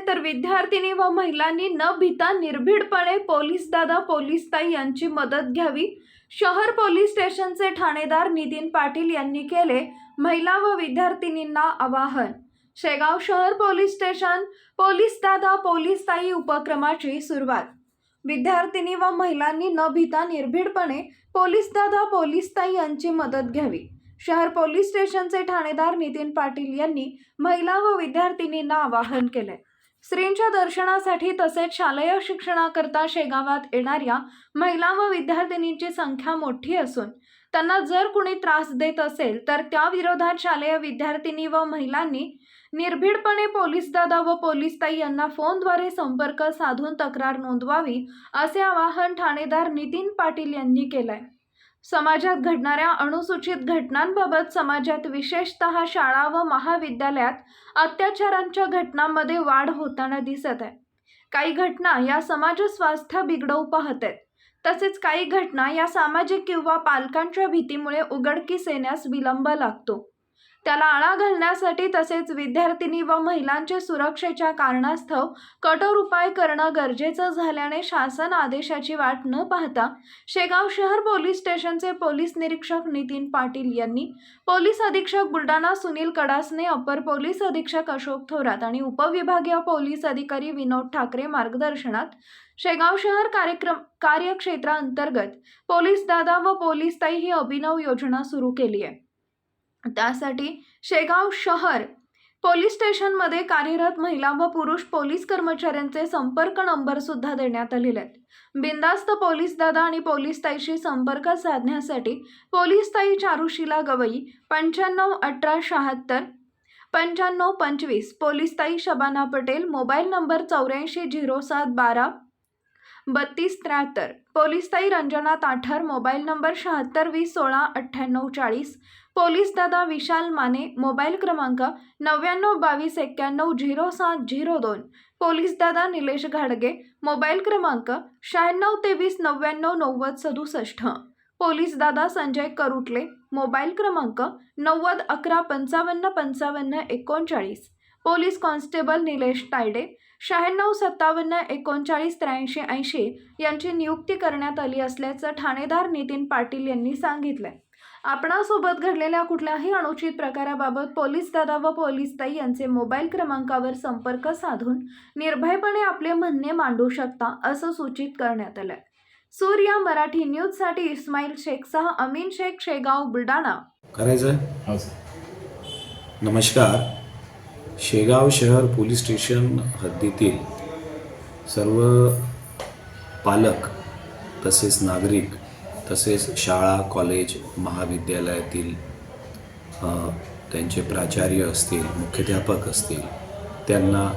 असेल तर विद्यार्थिनी व महिलांनी न भिता निर्भीडपणे पोलीस दादा पोलीस ताई यांची मदत घ्यावी. शहर पोलीस स्टेशनचे ठाणेदार नितीन पाटील यांनी केले महिला व विद्यार्थिनींना आवाहन. शेगाव शहर पोलीस स्टेशन पोलीस दादा पोलीस ताई उपक्रमाची सुरुवात. विद्यार्थिनी व महिलांनी न भिता निर्भीडपणे पोलीस दादा पोलीस ताई यांची मदत घ्यावी. शहर पोलीस स्टेशनचे ठाणेदार नितीन पाटील यांनी महिला व विद्यार्थिनींना आवाहन केले. श्रींच्या दर्शनासाठी तसेच शालेय शिक्षणाकरता शेगावात येणाऱ्या महिला व विद्यार्थिनींची संख्या मोठी असून त्यांना जर कुणी त्रास देत असेल तर त्याविरोधात शालेय विद्यार्थिनी व महिलांनी निर्भीडपणे पोलीस दादा व पोलीस ताई यांना फोनद्वारे संपर्क साधून तक्रार नोंदवावी असे आवाहन ठाणेदार नितीन पाटील यांनी केलंय. समाजात घडणाऱ्या अनुसूचित घटनांबाबत समाजात विशेषतः शाळा व महाविद्यालयात अत्याचारांच्या घटनांमध्ये वाढ होताना दिसत आहे. काही घटना या समाज स्वास्थ्य बिघडवू पाहत आहेत. तसेच काही घटना या सामाजिक किंवा पालकांच्या भीतीमुळे उघडकीस येण्यास विलंब लागतो. त्याला आळा घालण्यासाठी तसेच विद्यार्थिनी व महिलांच्या सुरक्षेच्या कारणास्तव कठोर उपाय करणं गरजेचं झाल्याने शासन आदेशाची वाट न पाहता शेगाव शहर पोलीस स्टेशनचे पोलीस निरीक्षक नितीन पाटील यांनी पोलीस अधीक्षक बुलढाणा सुनील कडासने अपर पोलीस अधीक्षक अशोक थोरात आणि उपविभागीय पोलीस अधिकारी विनोद ठाकरे मार्गदर्शनात शेगाव शहर कार्यक्रम कार्यक्षेत्रांतर्गत पोलीस दादा व पोलीस ताई ही अभिनव योजना सुरू केली आहे. त्यासाठी शेगाव शहर पोलीस स्टेशनमध्ये कार्यरत महिला व पुरुष पोलीस कर्मचाऱ्यांचे संपर्क नंबरसुद्धा देण्यात आलेले आहेत. बिंदास्त पोलीस दादा आणि पोलीस ताईशी संपर्क साधण्यासाठी पोलीस ताई चारुशिला गवई पंच्याण्णव अठरा शहात्तर पंच्याण्णव पंचवीस पोलीस ताई शबाना पटेल मोबाईल नंबर चौऱ्याऐंशी झिरो सात बारा बत्तीस त्र्याहत्तर. पोलीसताई रंजना ताठर मोबाईल नंबर शहात्तर वीस सोळा अठ्ठ्याण्णव चाळीस. पोलीस दादा विशाल माने मोबाईल क्रमांक नव्याण्णव बावीस एक्क्याण्णव झिरो सात झिरो दोन. पोलीस दादा निलेश घाडगे मोबाईल क्रमांक शहाण्णव तेवीस नव्याण्णव नव्वद सदुसष्ट. पोलीस दादा संजय करुटले मोबाईल क्रमांक नव्वद अकरा पंचावन्न पंचावन्न एकोणचाळीस. पोलीस कॉन्स्टेबल निलेश तायडे शहाण्णव सत्तावन्न एकोणचाळीस त्र्याऐंशी ऐंशी यांची नियुक्ती करण्यात आली असल्याचं ठाणेदार नितीन पाटील यांनी सांगितलंय. आपणासोबत घडलेल्या कुठल्याही अनुचित प्रकाराबाबत पोलीस दादा व पोलीस ताई यांचे मोबाईल क्रमांकावर संपर्क साधून निर्भयपणे आपले म्हणणे मांडू शकता असं सूचित करण्यात आलंय. सूर्या मराठी न्यूजसाठी इस्माईल शेखसह अमीन शेख शेगाव बुलढाणा. करायचं हो सर. नमस्कार. शेगाव शहर पोलीस स्टेशन हद्दीतील सर्व पालक तसेच नागरिक तसेच शाळा कॉलेज महाविद्यालयातील त्यांचे प्राचार्य असतील मुख्याध्यापक असतील त्यांना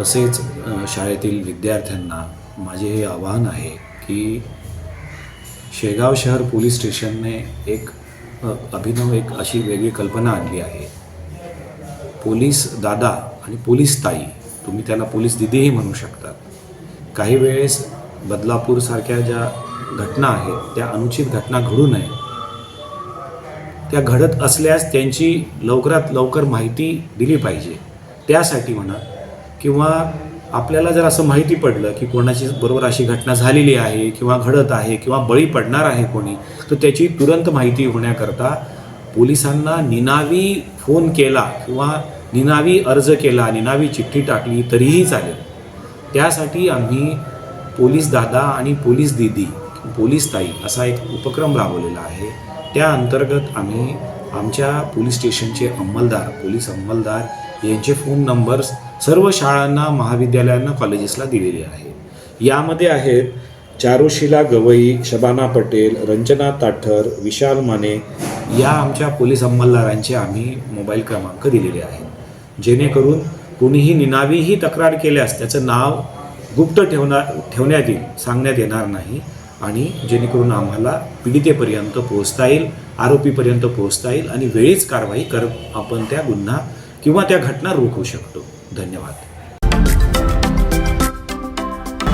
तसेच शाळेतील विद्यार्थ्यांना माझे हे आवाहन आहे की शेगाव शहर पोलीस स्टेशनने एक अभिनव एक अशी वेगळी कल्पना आणली आहे. पोलीस दादा आणि पोलीस ताई तुम्ही त्याला पोलीस दिदीही म्हणू शकतात. काही वेळेस बदलापूरसारख्या ज्या घटना आहेत त्या अनुचित घटना घडू नये. त्या घडत असल्यास त्यांची लवकरात लवकर माहिती दिली पाहिजे. त्यासाठी म्हणा किंवा आपल्याला जर असं माहिती पडलं की कोणाची बरोबर अशी घटना झालेली आहे किंवा घडत आहे किंवा बळी पडणार आहे कोणी तर त्याची तुरंत माहिती होण्याकरता पोलिसांना निनावी फोन केला किंवा निनावी अर्ज केला निनावी चिठ्ठी टाकली तरीही चालेल. त्यासाठी आम्ही पोलीस दादा आणि पोलीस दिदी पोलीस ताई असा एक उपक्रम राबवलेला आहे. त्या अंतर्गत आम्ही आमच्या पोलीस स्टेशनचे अंमलदार पोलीस अंमलदार यांचे फोन नंबर्स सर्व शाळांना महाविद्यालयांना कॉलेजेसला दिलेले आहे यामध्ये आहेत चारुशिला गवई शबाना पटेल रंजना ताठर विशाल माने या आमच्या पोलीस अंमलदारांचे आम्ही मोबाईल क्रमांक दिलेले आहेत. जेणेकरून कोणीही निनावीही तक्रार केल्यास त्याचं नाव गुप्त ठेवणार ठेवण्यात येईल सांगण्यात येणार नाही आणि जेणेकरून आम्हाला पीडितेपर्यंत पोहोचता येईल आरोपीपर्यंत पोहोचता येईल आणि वेळीच कारवाई कर आपण त्या गुन्हा किंवा त्या घटना रोखू शकतो. धन्यवाद.